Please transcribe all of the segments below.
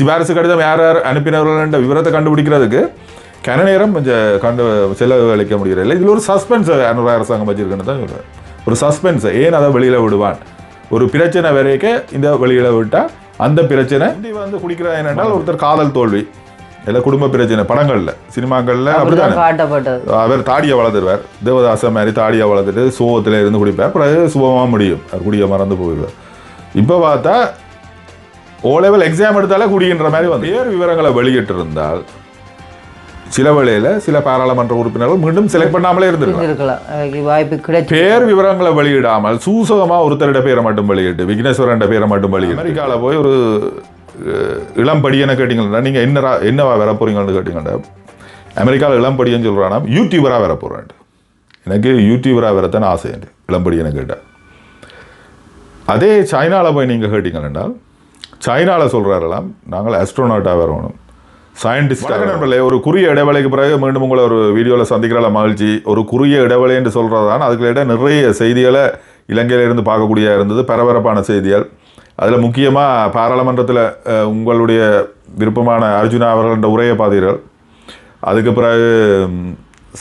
சிபாரிசு கடிதம் யார் யார் அனுப்பினவர்கள் என்ற விவரத்தை கண்டுபிடிக்கிறதுக்கு கன நேரம் கொஞ்சம் கண்டு செலவழிக்க முடியறதில்லை இதில் ஒரு சஸ்பென்ஸ் அனுராக அரசாங்கம் வச்சிருக்குன்னு தான் சொல்கிறேன் ஒரு சஸ்பென்ஸ் ஏன் அதை வெளியில் விடுவான்? ஒரு பிரச்சனை வரைக்கும் இந்த வெளியில் விட்டால் அந்த பிரச்சனை வந்து குடிக்கிறது என்னென்றால் ஒருத்தர் காதல் தோல்வி. இல்லை குடும்ப பிரச்சனை படங்களில் சினிமாக்களில் அப்படிதானே அவர் தாடியை வளர்த்துருவார். தேவதாச மாதிரி தாடியை வளர்த்துட்டு சுகத்தில் இருந்து குடிப்பார். பிறகு சுபமாக முடியும். அவர் குடிய மறந்து போயிடுவார். இப்போ பார்த்தா ஓ லெவல் எக்ஸாம் எடுத்தாலே குடிக்கின்ற மாதிரி வந்து பேர் விவரங்களை வெளியிட்டிருந்தால் சில வேளையில் சில பாராளுமன்ற உறுப்பினர்கள் மீண்டும் செலக்ட் பண்ணாமலே இருந்திருக்கலாம். வாய்ப்பு கிடைச்சி பேர் விவரங்களை வெளியிடாமல் சூசகமா ஒருத்தருடைய பேரை மட்டும் வெளியிட்டு விக்னேஸ்வரன் பேரை மட்டும் வெளியிட்டு. அமெரிக்காவில் போய் ஒரு இளம்படியனை கேட்டீங்கன்னா நீங்கள் என்னரா என்னவா வர போறீங்கன்னு கேட்டீங்கன்னா அமெரிக்காவில் இளம்படியன்னு சொல்கிறானா யூடியூபராக வர போகிறேன் எனக்கு யூடியூபராக வரத்தான் ஆசை இளம்படியனை கேட்டேன் அதே சைனாவில் போய் நீங்கள் கேட்டீங்கன்னா சைனாவில் சொல்கிறாரெல்லாம் நாங்கள் ஆஸ்ட்ரோனாட்டாக வரணும் சயின்டிஸ்டாக நண்பர்களே ஒரு குறுகிய இடைவேளைக்கு பிறகு மீண்டும் உங்களை ஒரு வீடியோவில் சந்திக்கிற மகிழ்ச்சி. ஒரு குறுகிய இடைவேளை என்று சொல்கிறதான் அதுக்குள்ள நிறைய செய்திகளை இலங்கையில இருந்து பார்க்கக்கூடிய இருந்தது பரபரப்பான செய்திகள். அதில் முக்கியமாக பாராளுமன்றத்தில் உங்களுடைய விருப்பமான அர்ஜுனா அவர்கள்ன்ற உரையை பார்த்தீர்கள். அதுக்கு பிறகு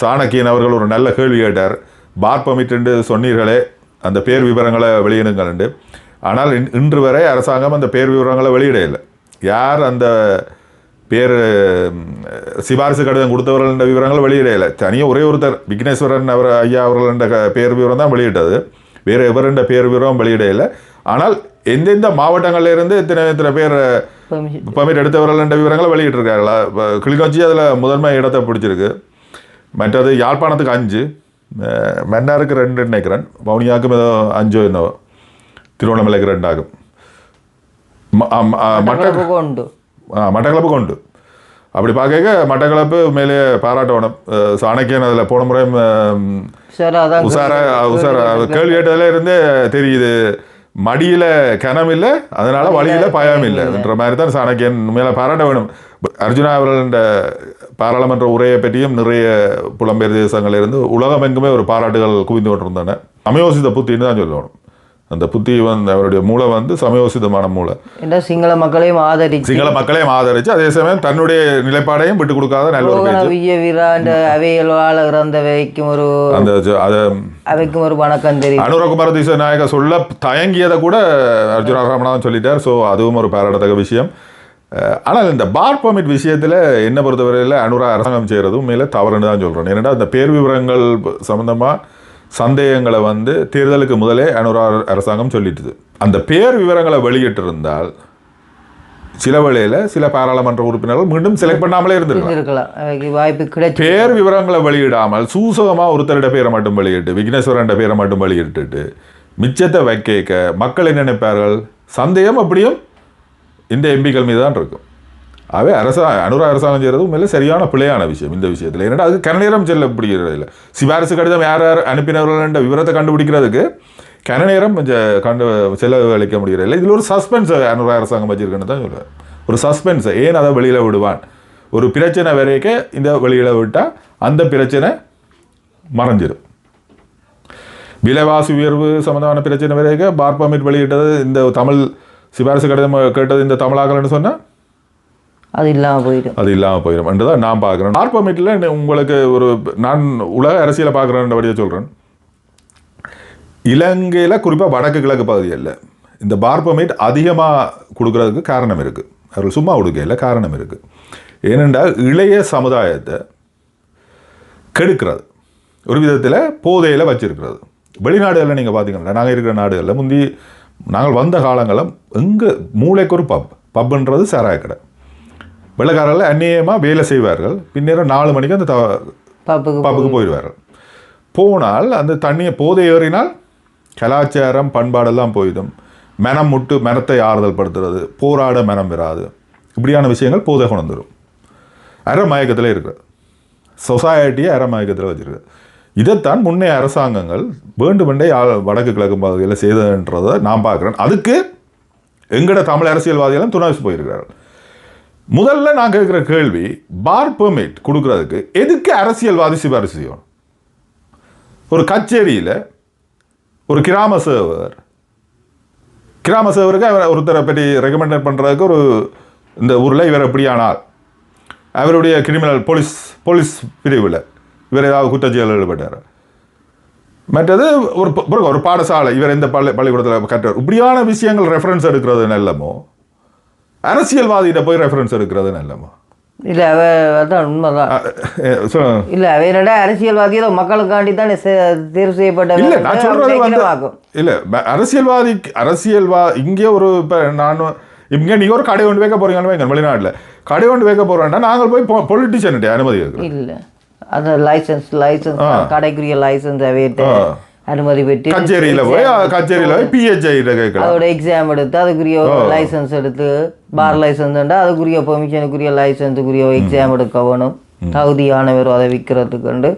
சாணக்கியன் அவர்கள் ஒரு நல்ல கேள்வி கேட்டார். பார் பர்மிட் என்று சொன்னீர்களே அந்த பேர் விவரங்களை வெளியிடுங்கள் என்று. ஆனால் இன்- இன்று வரை அரசாங்கம் அந்த பேர் விவரங்களை வெளியிட இல்லை. யார் அந்த பேர் சிபாரிசு கடிதம் கொடுத்தவர்கள் என்ற விவரங்களை வெளியிட இல்லை. தனியாக ஒரே ஒருத்தர் விக்னேஸ்வரன் அவர் ஐயா அவர்கள் என்ற பேர் விவரம் தான் வெளியிட்டது. வேறு எவருன்ற பேர் விவரம் வெளியிட இல்லை. ஆனால் எந்தெந்த மாவட்டங்கள்ல இருந்து இத்தனை இத்தனை பேர். பர்மிட் எடுத்தவர்கள் என்ற விவரங்களை வெளியிட்டிருக்காங்களா கிளிநொச்சி அதில் முதன்மை இடத்தை பிடிச்சிருக்கு. மற்றது யாழ்ப்பாணத்துக்கு அஞ்சு மன்னாருக்கு ரெண்டு நினைக்கிறேன். வவுனியாவுக்கும் ஏதோ அஞ்சோ என்னவோ. திருவண்ணாமலைக்கு ரெண்டாகும் ம- ஆ, ம- ஆ, மட்ட மட்டக்களப்பு உண்டு அப்படி பார்க்க மட்டக்களப்பு மேலே பாராட்டணும் சாணக்கியன் அதில் போன முறை ம், சார் அதான் உசார உசார கேள்வி கேட்டதுல இருந்தே தெரியுது மடியில கனம் இல்லை அதனால வழியில பயம் இல்லைன்ற மாதிரி தான் சாணக்கியன் மேல பாராட்ட வேணும் அர்ஜுனா அவர்கள் பாராளுமன்ற உரையை பற்றியும் நிறைய புலம்பெயர் தேசங்கள்ல இருந்து உலகமெங்குமே ஒரு பாராட்டுகள் குவிந்து கொண்டிருந்தன சமயோசித புத்தின்னு தான் சொல்லணும் அந்த புத்தி வந்து அவருடைய மூளை வந்து சமயோசிதமான மூளை. சிங்கள மக்களையும் ஆதரிச்சு? சிங்கள மக்களையும் ஆதரிச்சு அதே சமயம் தன்னுடைய நிலைப்பாடையும் விட்டு கொடுக்காத நல்ல ஒரு பேச்சு. விஜய வீராண்ட அவைகள் வாழ இறந்த வைக்கும் ஒரு அந்த அதை அவைக்கும் ஒரு வணக்கம் தெரியும் அனுரகுமார திசநாயக சொல்ல தயங்கியதை கூட அர்ஜுனா ராமநாதன் சொல்லிட்டார். ஸோ அதுவும் ஒரு பாராட்டத்தக்க விஷயம். ஆனால் இந்த பார் பர்மிட் விஷயத்தில் என்ன பொறுத்தவரையில் அனுரா அரசாங்கம் செய்கிறது உண்மையில தவறுன்னு தான் சொல்கிறேன் ஏன்னா அந்த பேர் விவரங்கள் சம்மந்தமாக சந்தேகங்களை வந்து தேர்தலுக்கு முதலே அனுரா அரசாங்கம் சொல்லிட்டுது. அந்த பேர் விவரங்களை வெளியிட்டிருந்தால் சில வேளையில் சில பாராளுமன்ற உறுப்பினர்கள் மீண்டும் செலக்ட் பண்ணாமலே இருந்திருக்கலாம். வாய்ப்பு கிடைச்சி. பேர் விவரங்களை வெளியிடாமல் சூசகமா ஒருத்தருடைய பேரை மட்டும் வெளியிட்டு விக்னேஸ்வரன் பேரை மட்டும் வெளியிட்டுட்டு மிச்சத்தை வைக்க மக்கள் என்ன நினைப்பார்கள்? சந்தேகம் அப்படியும் இந்த எம்பிக்கள் மீது தான் இருக்கும். ஆகவே அரசா அனுரா அரசாங்கம் செய்கிறது உண்மையில சரியான பிழையான விஷயம் இந்த விஷயத்தில். ஏன்னா அது கனநேரம் செல்லப்படுகிறது இல்லை. சிபாரிசு கடிதம் யார் யார் அனுப்பினவர்கள் என்ற விவரத்தை கண்டுபிடிக்கிறதுக்கு கனநேரம் கொஞ்சம் கண்டு செலவழிக்க இல்லை. இதில் ஒரு சஸ்பென்ஸ் அனுரா அரசாங்கம் வச்சிருக்குன்னு தான் சொல்லுவேன் ஒரு சஸ்பென்ஸ் ஏன் அதை வெளியில் விடுவான்? ஒரு பிரச்சனை வரைக்க இந்த வெளியில் விட்டால் அந்த பிரச்சனை மறைஞ்சிடும் விலைவாசி உயர்வு சம்மந்தமான பிரச்சனை வரைக்க பார் பர்மிட் வெளியிட்டது இந்த தமிழ் சிபாரிசு கடிதம் கேட்டது இந்த தமிழாக்கலன்னு சொன்னால் அது இல்லாமல் போயிடும். அது இல்லாமல் போயிடும். என்று தான் நான் பார்க்குறேன். பார் மீட்டில் உங்களுக்கு ஒரு நான் உலக அரசியலை பார்க்குறேன்றபடியே சொல்கிறேன் இலங்கையில் குறிப்பாக வடக்கு கிழக்கு பகுதியில் இந்த பார்பமேட் அதிகமாக கொடுக்குறதுக்கு காரணம் இருக்குது அவர்கள் சும்மா கொடுக்கையில் காரணம் இருக்குது ஏனென்றால் இளைய சமுதாயத்தை கெடுக்கிறது. ஒரு விதத்தில் போதையில் வச்சிருக்கிறது. வெளிநாடுகளில் நீங்கள் பார்த்தீங்கன்னா நாங்கள் இருக்கிற நாடுகளில் முந்தி நாங்கள் வந்த காலங்களில் எங்கே மூளைக்கு ஒரு பப் பப்புன்றது சாராய கடை. வெள்ளக்காரர்கள் அந்நியமாக வேலை செய்வார்கள். பின்னேரம் நாலு மணிக்கு அந்த த பாப்புக்கு போயிடுவார்கள். போனால் அந்த தண்ணியை போதை ஏறினால் கலாச்சாரம் பண்பாடெல்லாம் போயிடும். மனம் முட்டு மனத்தை ஆறுதல் படுத்துறது போராட மனம் வராது இப்படியான விஷயங்கள் போதை கொண்டுரும் அரை மயக்கத்தில் இருக்கிறது சொசைட்டியை அரை மயக்கத்தில் வச்சிருக்கு. இதைத்தான் முன்னைய அரசாங்கங்கள் வேண்டுமென்றே வடக்கு கிழக்கு பகுதியில் செய்ததுன்றதை நான் பார்க்குறேன். அதுக்கு எங்கட தமிழ் அரசியல்வாதிகளும் துணை போயிருக்கிறார்கள். முதல்ல நான் கேட்குற கேள்வி பார் பெர்மிட் கொடுக்குறதுக்கு எதுக்கு அரசியல்வாதி சிபாரிசு செய்யணும்? ஒரு கச்சேரியில் ஒரு கிராம சேவர் கிராம சேவருக்கு அவர் ஒருத்தரை பற்றி ரெக்கமெண்டட் பண்ணுறதுக்கு ஒரு இந்த ஊரில் இவர் எப்படியானால் அவருடைய கிரிமினல் போலீஸ் போலீஸ் பிரிவில் இவர் ஏதாவது குற்றச்செயலில் ஈடுபட்டார். மற்றது ஒரு ஒரு பாடசாலை இவர் எந்த பள்ளி பள்ளிக்கூடத்தில் கட்டுறார் இப்படியான விஷயங்கள் ரெஃபரன்ஸ் எடுக்கிறது நல்லமோ அரசியல்வாதிகிட்ட போய் ரெஃபரன்ஸ் எடுக்கிறது நல்லமோ இல்லை அவ அதான் உண்மைதான். இல்ல அவ என்னடா அரசியல்வாதியோ மக்களுக்காண்டி தானே தேர்வு செய்யப்பட்ட இல்ல நான் சொல்றது வந்து இல்ல அரசியல்வாதி அரசியல்வா இங்கே ஒரு இப்ப நான் இங்க நீங்க ஒரு கடை ஒன்று வைக்க போறீங்கன்னு வைங்க வெளிநாட்டுல கடை ஒன்று வைக்க போறோம்னா நாங்கள் போய் பொலிட்டிஷியன் அனுமதி இல்ல அது லைசன்ஸ் லைசன்ஸ். கடைக்குரிய லைசன்ஸ் அவையிட்டு ஆ. அனுமதி பெற்று கச்சேரியில போய் கச்சேரியில போய் பிஹெச்ஐ கேட்கலாம். அதோட எக்ஸாம் எடுத்து அதுக்குரிய லைசன்ஸ் எடுத்து பார் லைசன்ஸ் அதுக்குரிய பெர்மிஷனுக்குரிய லைசன்ஸுக்குரிய எக்ஸாம் எடுக்க வேணும். தகுதியானவர் அதை விற்கிறதுக்கு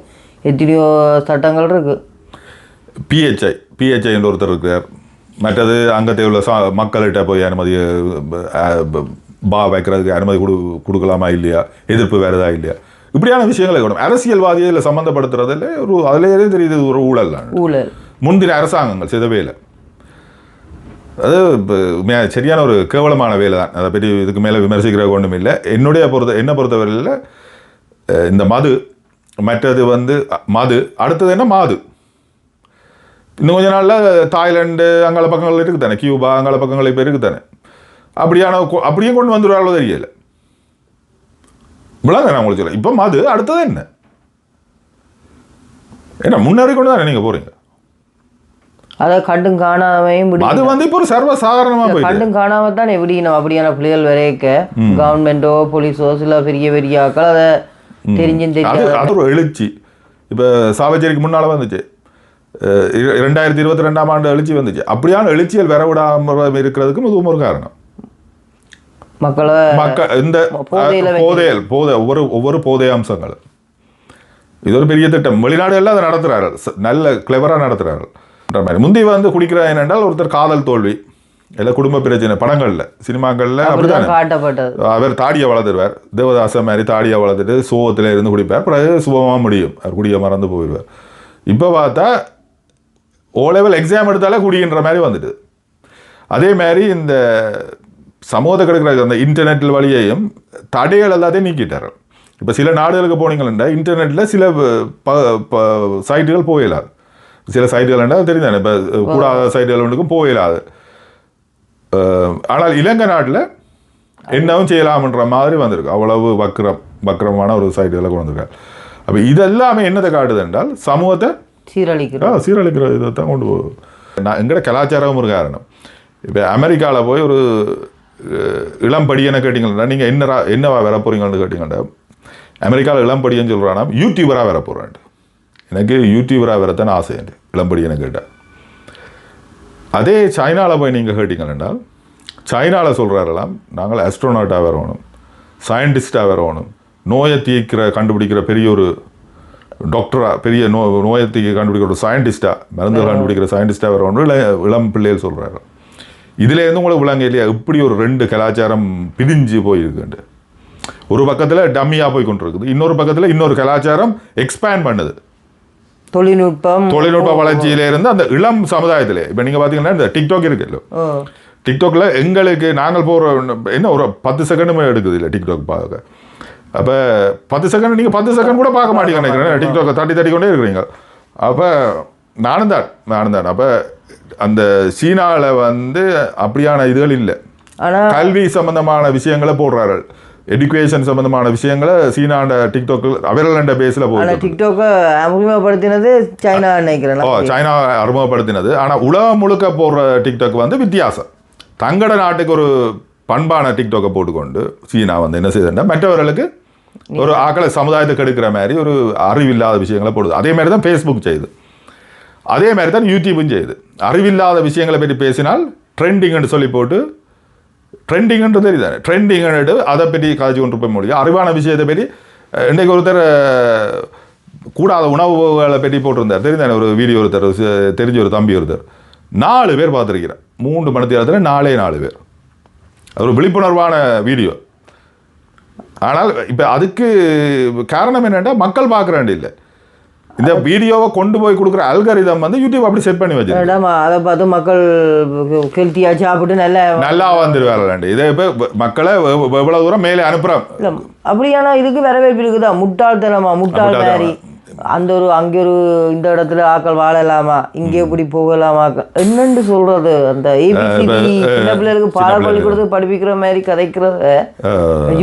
எத்தனையோ சட்டங்கள் இருக்கு. பிஹெச்ஐ பிஹெச்ஐ என்று ஒருத்தர் இருக்கிறார் மற்றது அங்கத்தை உள்ள சா மக்கள்கிட்ட போய் அனுமதி ப- பா வைக்கிறதுக்கு அனுமதி கொடு கொடுக்கலாமா இல்லையா? எதிர்ப்பு வேறதா இல்லையா? இப்படியான விஷயங்களை கூட. அரசியல்வாதியை இதில் சம்மந்தப்படுத்துறதுல ஒரு அதிலேயே தெரியுது ஒரு ஊழல் தான். ஊழல். முந்தின அரசாங்கங்கள் செய்த வேலை. அது சரியான ஒரு கேவலமான வேலை தான். அதை பற்றி இதுக்கு மேலே விமர்சிக்கிற ஒன்றும் இல்லை. என்னுடைய பொறுத்த என்ன பொறுத்தவரையில் இந்த மது மற்றது வந்து மது அடுத்தது என்ன மாது? இன்னும் கொஞ்ச நாளில் தாய்லாந்து அங்கால பக்கங்கள் இருக்குது தானே கியூபா அங்கால பக்கங்கள் இப்போ இருக்குது தானே. அப்படியான கொ- அப்படியே கொண்டு வந்துடுவாங்களோ தெரியல. விளாங்க நான் உங்களுக்கு சொல்ல. இப்போ மது அடுத்தது என்ன? என்ன முன்னேறி கொண்டு தானே நீங்கள் போகிறீங்க அதை கண்டும் காணாமையும் விடி அது வந்து இப்போ ஒரு சர்வ சாதாரணமா போயிட்டு. கண்டும் காணாம தான் எப்படி நம்ம அப்படியான பிள்ளைகள் வரைக்க கவர்மெண்டோ போலீஸோ சில பெரிய பெரிய ஆக்கள் அதை தெரிஞ்சும் அது தெரியாது அது ஒரு எழுச்சி. இப்போ சாவச்சேரிக்கு முன்னால வந்துச்சு. இரண்டாயிரத்தி இருபத்தி ரெண்டாம் ஆண்டு எழுச்சி வந்துச்சு. அப்படியான எழுச்சிகள் வர விடாம இருக்கிறதுக்கும் இதுவும் ஒரு காரணம். மக்களை மக்கள் இந்த போதையில போதை ஒவ்வொரு ஒவ்வொரு போதை அம்சங்கள் இது ஒரு பெரிய திட்டம். வெளிநாடுகளில் அதை நடத்துகிறார்கள் நல்ல கிளவராக நடத்துகிறார்கள் மாதிரி. முந்தி வந்து குடிக்கிறது என்னென்றால் ஒருத்தர் காதல் தோல்வி இல்லை குடும்ப பிரச்சனை படங்களில் சினிமாக்களில் அப்படிதானே அவர் தாடியை வளர்த்துருவார் தேவதாச மாதிரி தாடியை வளர்த்துட்டு சுகத்தில் இருந்து குடிப்பார். பிறகு சுகமாக முடியும். அவர் குடிய மறந்து போயிடுவார். இப்போ பார்த்தா ஓ லெவல் எக்ஸாம் எடுத்தாலே குடின்ற மாதிரி வந்துட்டு. அதே மாதிரி இந்த சமூகத்தை கிடைக்கிற அந்த இன்டர்நெட் வழியையும் தடைகள் எல்லாத்தையும் நீக்கிட்டார். இப்போ சில நாடுகளுக்கு போனீங்கன்னா இன்டர்நெட்டில் சில ப சைட்டுகள் போயிடாது சில சைட்டுகள் தெரியுதானே இப்போ கூடாத சைட்டுகள் ஒன்றுக்கும் போயிடாது ஆனால் இலங்கை நாட்டில் என்னவும் செய்யலாம்ன்ற மாதிரி வந்திருக்கு. அவ்வளவு வக்ரம் வக்ரமான ஒரு சைட்டுகளை கொண்டு வந்திருக்காரு. அப்போ இதெல்லாமே என்னத்தை காட்டுது என்றால் சமூகத்தை சீரழிக்கிறோம் ஆ சீரழிக்கிற இதை தான் கொண்டு போகுது நான் எங்கட கலாச்சாரமும் ஒரு காரணம். இப்போ அமெரிக்காவில் போய் ஒரு அஹ், இளம் படியனை கேட்டிங்கன்னா நீங்கள் என்னரா என்னவா வர போறீங்கன்னு கேட்டிங்கன்னா அமெரிக்காவில் இளம் படியன்னு சொல்கிறானா யூடியூபராக வர போகிறேன் எனக்கு யூடியூபராக வரத்தான் ஆசை எனக்கு இளம்படியனை கேட்டால் அதே சைனாவில் போய் நீங்கள் கேட்டீங்கன்னா சைனாவில் சொல்கிறாரெல்லாம் நாங்கள் அஸ்ட்ரோனாட்டாக வரணும் சயின்டிஸ்டாக வரணும் நோயை தீர்க்கிற கண்டுபிடிக்கிற பெரிய ஒரு டாக்டராக பெரிய நோ நோயை தீர்க்க கண்டுபிடிக்கிற ஒரு சயின்டிஸ்டாக மருந்து கண்டுபிடிக்கிற சயின்டிஸ்டாக வரணும் இள இளம் பிள்ளைகள் சொல்கிறாரு இதுல இருந்து உங்களுக்கு விளங்க இல்லையா? இப்படி ஒரு ரெண்டு கலாச்சாரம் பிரிஞ்சு போயிருக்குண்டு ஒரு பக்கத்தில் டம்மியாக போய் கொண்டிருக்குது இன்னொரு பக்கத்தில் இன்னொரு கலாச்சாரம் எக்ஸ்பேண்ட் பண்ணுது. தொழில்நுட்பம் தொழில்நுட்ப வளர்ச்சியில இருந்து அந்த இளம் சமுதாயத்திலே இப்போ நீங்க பாத்தீங்கன்னா இந்த டிக்டாக் இருக்குல்ல. டிக்டாக்ல எங்களுக்கு நாங்கள் போற என்ன ஒரு பத்து செகண்டுமே எடுக்குது இல்லை டிக்டாக் பார்க்க. அப்ப பத்து செகண்ட் நீங்க பத்து செகண்ட் கூட பார்க்க மாட்டீங்க நினைக்கிறேன். டிக்டாக்கை தட்டி தட்டி கொண்டே இருக்கிறீங்க. அப்ப நானும் தான் நானும் தான். அப்ப அந்த சீனால வந்து அப்படியான இதுகள் இல்லை. ஆனா கல்வி சம்பந்தமான விஷயங்களை போடுறார்கள் எடுகேஷன் சம்பந்தமான விஷயங்களை சீனாண்ட டிக்டாக் அவர்கள பேஸ்ல போகுது டிக்டாக்கை அறிமுகப்படுத்தினது சைனா நினைக்கிறேன். ஓ சைனா அறிமுகப்படுத்தினது. ஆனால் உலகம் முழுக்க போடுற டிக்டாக் வந்து வித்தியாசம். தங்கட நாட்டுக்கு ஒரு பண்பான டிக்டாக்கை போட்டுக்கொண்டு சீனா வந்து என்ன செய்யுதுன்னா மற்றவர்களுக்கு ஒரு ஆக்களை சமுதாயத்தை கெடுக்கிற மாதிரி ஒரு அறிவில்லாத விஷயங்களை போடுது. அதே மாதிரி தான் ஃபேஸ்புக் செய்யுது அதே மாதிரி தான் யூடியூபும் செய்யுது. அறிவில்லாத விஷயங்களை பற்றி பேசினால் ட்ரெண்டிங்னு சொல்லி போட்டு ட்ரெண்டிங்ன்றது தெரியுதானே ட்ரெண்டிங்னு அதை பற்றி காய்ச்சி கொண்டு போய் முடியும் அறிவான விஷயத்தை பற்றி இன்றைக்கு ஒருத்தர் கூடாத உணவுகளை பற்றி போட்டிருந்தார். தெரியுதானே ஒரு வீடியோ ஒருத்தர் தெரிஞ்ச ஒரு தம்பி ஒருத்தர். நாலு பேர் பார்த்துருக்கிறேன் மூன்று மணி நேரத்தில் நாலே நாலு பேர். அது ஒரு விழிப்புணர்வான வீடியோ. ஆனால் இப்போ அதுக்கு காரணம் என்னென்னா மக்கள் பார்க்குறாண்டு இல்லை இந்த வீடியோவை கொண்டு போய் கொடுக்குற அல்கரிதம் வந்து யூடியூப் அப்படி செட் பண்ணி வச்சிருக்கு. இடம் அதை பார்த்து மக்கள் ஹெல்த்தியாக சாப்பிட்டு நல்ல நல்லா வந்துருவாங்க இதை இப்போ மக்களை எவ்- எவ்வளவு தூரம் மேலே அனுப்புறோம்? இல்ல, அப்படியானா இதுக்கு வரவேற்பு இருக்குதா? முட்டாள்தனமா? முட்டாள் மாதிரி. அந்த ஒரு அங்கே ஒரு இந்த இடத்துல ஆக்கள் வாழலாமா? இங்கே இப்படி போகலாமா? என்னன்னு சொல்றது? அந்த ஏபிசிடி சின்ன பிள்ளைகளுக்கு பாட பள்ளிக்கூடத்துக்கு படிப்பிக்கிற மாதிரி கதைக்கிறத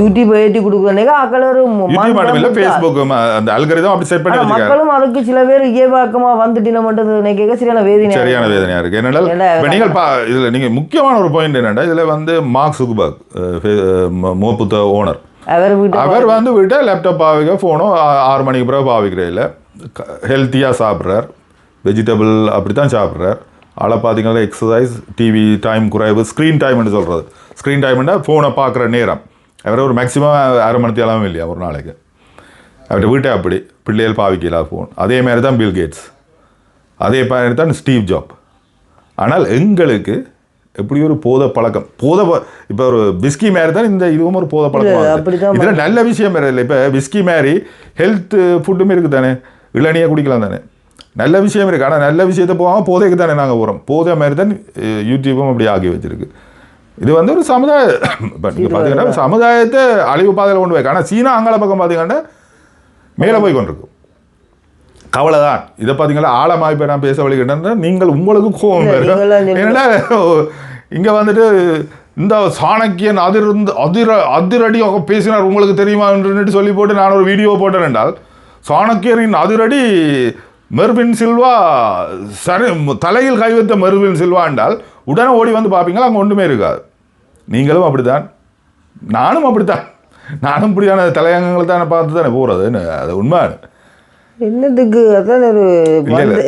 யூடியூப் ஏற்றி கொடுக்குறேங்க ஆக்கள் ஒரு மக்களும் அதுக்கு சில பேர் இயல்பாக்கமா வந்துட்டு மட்டும் நினைக்க சரியான வேதனை சரியான வேதனையா இருக்கு. என்னென்னா நீங்கள் பா இதில் நீங்கள் முக்கியமான ஒரு பாயிண்ட் என்னென்னா இதில் வந்து மார்க் சுகுபர்க் மோப்புத்த ஓனர். அவர் வந்து விட்ட லேப்டாப் பாவிக்க ஃபோனும் ஆறு மணிக்கு பிறகு பாவிக்கிற இல்லை. ஹெல்த்தியாக சாப்பிட்றார். வெஜிடபிள் அப்படி தான் சாப்பிட்றார். ஆளை பார்த்தீங்கன்னா எக்ஸசைஸ் டிவி டைம் குறைவு ஸ்க்ரீன் டைம்னு சொல்கிறது ஸ்க்ரீன் டைம்னா ஃபோனை பார்க்குற நேரம். அவர் ஒரு மேக்ஸிமம் அரை மணி தேலாம் இல்லையா ஒரு நாளைக்கு. அவர் வீட்டை அப்படி. பிள்ளைகள் பாவிக்கலாம் ஃபோன் அதே மாதிரி தான் பில் கேட்ஸ் அதே மாதிரி தான் ஸ்டீவ் ஜாப் ஆனால் எங்களுக்கு எப்படி ஒரு போத பழக்கம். போத இப்போ ஒரு பிஸ்கி மாதிரி தான் இந்த இதுவும் ஒரு போத பழக்கம் இதில் நல்ல விஷயம் வேறு இல்லை. இப்போ பிஸ்கி மாதிரி ஹெல்த் ஃபுட்டும் இருக்குது தானே. இளநியை குடிக்கலாம் தானே. நல்ல விஷயம் இருக்குது ஆனால் நல்ல விஷயத்தை போகாமல் போதைக்கு தானே நாங்கள் போகிறோம் போதை மாதிரி தான் அஹ், யூடியூபும் அப்படி ஆகி வச்சிருக்கு. இது வந்து ஒரு சமுதாய இப்போ நீங்கள் பார்த்தீங்கன்னா சமுதாயத்தை அழிவு பாதையில் கொண்டு போய் ஆனால் சீனா அங்காள பக்கம் பார்த்தீங்கன்னா மேலே போய் கொண்டிருக்கும் கவலை தான் இதை பார்த்தீங்களா ஆழமாக இப்போ நான் பேச வழிகிட்டேன்னா நீங்கள் உங்களுக்கு கோபம். ஏன்னா இங்கே வந்துட்டு இந்த சாணக்கியன் அதிர்ந்து அதிர அதிரடியாக பேசினார் உங்களுக்கு தெரியுமா என்று சொல்லி போட்டு நான் ஒரு வீடியோ போட்டேன் என்றால் சாணக்கியரின் அதிரடி மெர்வின் சில்வா சரி தலையில் கை வைத்த மெர்வின் சில்வா என்றால் உடனே ஓடி வந்து பார்ப்பீங்களா அங்கே ஒன்றுமே இருக்காது. நீங்களும் அப்படித்தான். நானும் அப்படித்தான். நானும் இப்படியான தலையங்கங்களை தானே பார்த்து தானே போகிறது அது உண்மை. என்னத்துக்கு அதான் ஒரு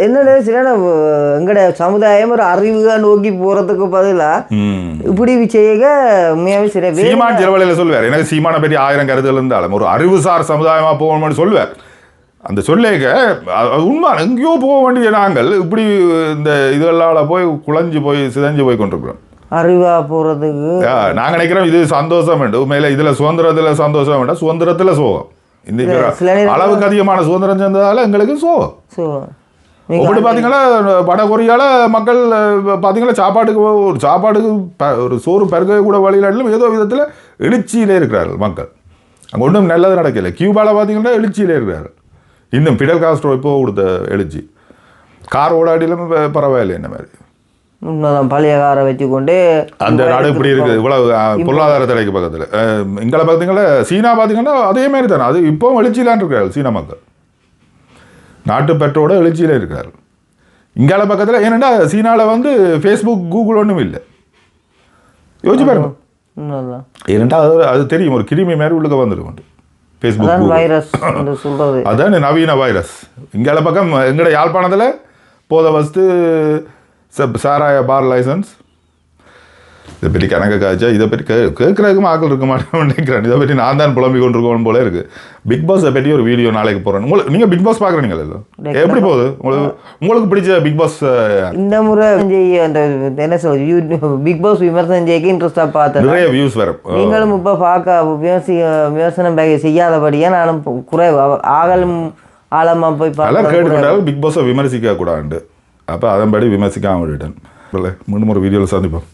என்னடா சரியான எங்கட சமுதாயம் ஒரு அறிவுகா நோக்கி போறதுக்கு பதிலா இப்படி செய்ய உண்மையாவே சரியா சீமான் சிறுவலையில் சொல்லுவார். எனக்கு சீமானை பற்றி ஆயிரம் கருத்துகள் இருந்தாலும் ஒரு அறிவுசார் சமுதாயமாக போகணும்னு சொல்லுவார். அந்த சொல்லேக அது அது உண்மை. எங்கேயோ போக வேண்டிய நாங்கள் இப்படி இந்த இதெல்லாம் போய் குழஞ்சு போய் சிதைஞ்சு போய் கொண்டிருக்கிறோம். அறிவா போறதுக்கு. நாங்கள் நினைக்கிறோம் இது சந்தோஷம் வேண்டும். உண்மையில இதில் சுதந்திரத்தில் சந்தோஷம் வேண்டாம். சுதந்திரத்தில் சோகம். நேரம் அளவுக்கு அதிகமான சுதந்திரம் சேர்ந்ததால எங்களுக்கு ஸோ அப்படி பார்த்தீங்கன்னா வட கொரியால மக்கள் பார்த்தீங்கன்னா சாப்பாட்டுக்கு ஒரு சாப்பாட்டுக்கு ப- ஒரு சோறு பருக்க கூட வழியிலும் ஏதோ விதத்தில் எழுச்சியிலே இருக்கிறார்கள் மக்கள். அங்கே ஒன்றும் நல்லது நடக்கல. கியூபாவில் பார்த்தீங்கன்னா எழுச்சியிலே இருக்கிறார்கள். இன்னும் பிடல் காஸ்ட்ரோ இப்போ கொடுத்த எழுச்சி. கார் ஓடாடிலும் ப- பரவாயில்லை என்ன மாதிரி. உண்மைதான் பழைய காரை வச்சுக்கொண்டு அந்த நாடு இப்படி இருக்குது இவ்வளவு பொருளாதார தடைக்கு பக்கத்தில். இங்கே பார்த்தீங்கன்னா சீனா பார்த்தீங்கன்னா அதே மாதிரி தானே. அது இப்போவும் எழுச்சியிலான் இருக்கிறார்கள் சீனா மக்கள். நாட்டு பெற்றோட எழுச்சியில் இருக்கிறார்கள் இங்கால பக்கத்தில் ஏனெண்டா சீனாவில் வந்து ஃபேஸ்புக் கூகுள் ஒன்றும் இல்லை. யோசிச்சு பாருங்க. ஏனெண்டா அது அது தெரியும். ஒரு கிருமி மாதிரி உள்ளுக்க வந்துடும் ஃபேஸ்புக் வைரஸ் சொல்றது. அதான் நவீன வைரஸ் இங்கால பக்கம் எங்கட யாழ்ப்பாணத்தில் போத வஸ்து சப் சாராய பார் லைசன்ஸ் இதை பற்றி கணக்கு காய்ச்சா இதை பற்றி கே கேட்குறதுக்கும் ஆக்கள் இருக்க மாட்டேன்னு நினைக்கிறேன் இதை பற்றி நான் தான் புலம்பிக் கொண்டிருக்கோம் போல இருக்கு பிக் பாஸை பற்றி ஒரு வீடியோ நாளைக்கு போகிறேன் உங்களுக்கு நீங்கள் பிக் பாஸ் பார்க்குறீங்களா இல்லை எப்படி போகுது உங்களுக்கு உங்களுக்கு பிடிச்ச பிக் பாஸ் இந்த முறை அந்த என்ன சொல்றது பிக் பாஸ் விமர்சனம் செய்ய இன்ட்ரெஸ்டாக பார்த்தேன் நிறைய வியூஸ் வரும் நீங்களும் இப்போ பார்க்க விமர்சி விமர்சனம் பே- செய்யாதபடியே நானும் அவ- ஆகலும் ஆழமா போய் நல்லா பார்க்க கேட்டுக்கொண்டாலும் பிக் பாஸை விமர்சிக்க கூடாது அப்போ அதன்படி விமர்சிக்காம விட்டுட்டேன். இல்லை மீண்டும் ஒரு வீடியோவில் சந்திப்போம்.